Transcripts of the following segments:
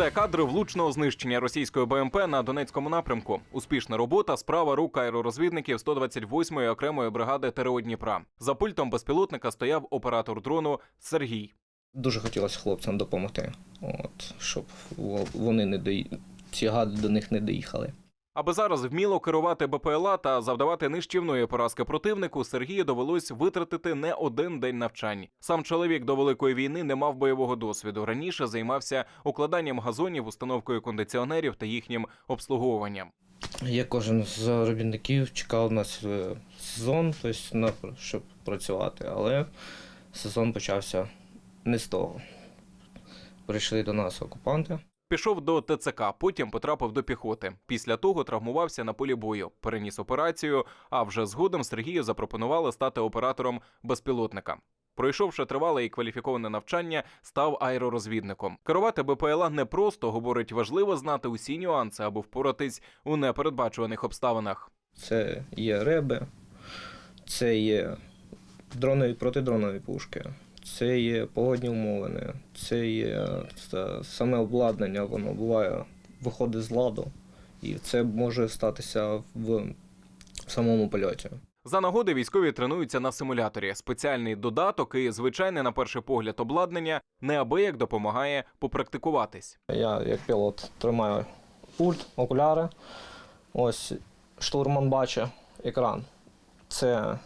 Це кадри влучного знищення російської БМП на Донецькому напрямку. Успішна робота, справа рук аеророзвідників 128-ї окремої бригади ТРО Дніпра. За пультом безпілотника стояв оператор дрону Сергій. Дуже хотілося хлопцям допомогти, от, щоб вони не дої... ці гади до них не доїхали. Аби зараз вміло керувати БПЛА та завдавати нищівної поразки противнику, Сергію довелось витратити не один день навчань. Сам чоловік до великої війни не мав бойового досвіду. Раніше займався укладанням газонів, установкою кондиціонерів та їхнім обслуговуванням. Я кожен з робітників чекав на сезон, тобто на, щоб працювати, але сезон почався не з того. Прийшли до нас окупанти. Пішов до ТЦК, потім потрапив до піхоти. Після того травмувався на полі бою, переніс операцію. А вже згодом Сергію запропонували стати оператором безпілотника. Пройшовши тривале і кваліфіковане навчання, став аеророзвідником. Керувати БПЛА непросто, говорить, важливо знати усі нюанси, аби впоратись у непередбачуваних обставинах. Це є реби, це є дронові протидронові пушки, це є погодні умови, це є це саме обладнання, воно буває, виходить з ладу, і це може статися в самому польоті. За нагоди військові тренуються на симуляторі. Спеціальний додаток і звичайне на перший погляд обладнання неабияк допомагає попрактикуватись. Я як пілот тримаю пульт, окуляри. Ось штурман бачить екран. Це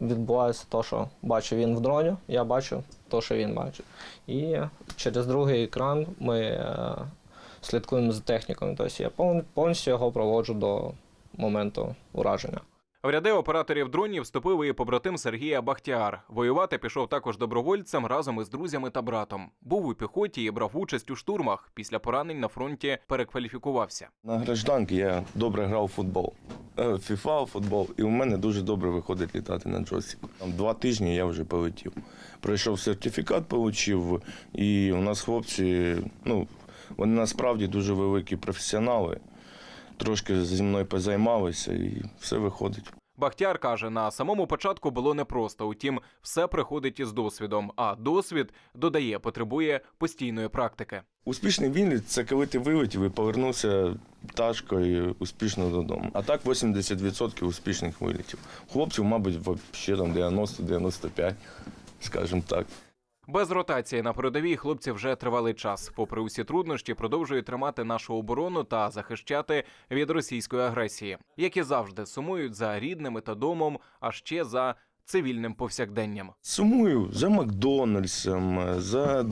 відбувається те, що бачить він в дроні, я бачу те, що він бачить. І через другий екран ми е, слідкуємо за технікою. Тобто я повн- повністю його проводжу до моменту ураження. В ряди операторів дронів вступив і побратим Сергія Бахтіар. Воювати пішов також добровольцем разом із друзями та братом. Був у піхоті і брав участь у штурмах. Після поранень на фронті перекваліфікувався. На гражданки я добре грав у футбол. Фіфа, футбол, і у мене дуже добре виходить літати на джойстику. Там два тижні я вже полетів. Пройшов сертифікат, отримав, і у нас хлопці, ну, вони насправді дуже великі професіонали. Трошки зі мною позаймалися і все виходить. Бахтяр каже, на самому початку було непросто. Утім, все приходить із досвідом. А досвід додає, потребує постійної практики. Успішний виліт це коли ти вилетів і повернувся пташкою успішно додому. А так 80% успішних вилітів. Хлопців, мабуть, взагалі там 90-95, скажімо так. Без ротації на передовій хлопці вже тривалий час. Попри усі труднощі, продовжують тримати нашу оборону та захищати від російської агресії, які завжди сумують за рідними та домом, а ще за цивільним повсякденням. Сумую за Макдональдсом, за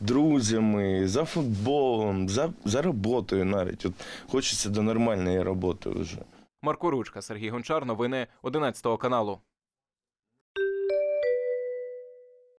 друзями, за футболом, за, за роботою навіть. От хочеться до нормальної роботи вже. Марко Ручка, Сергій Гончар, новини 11 каналу.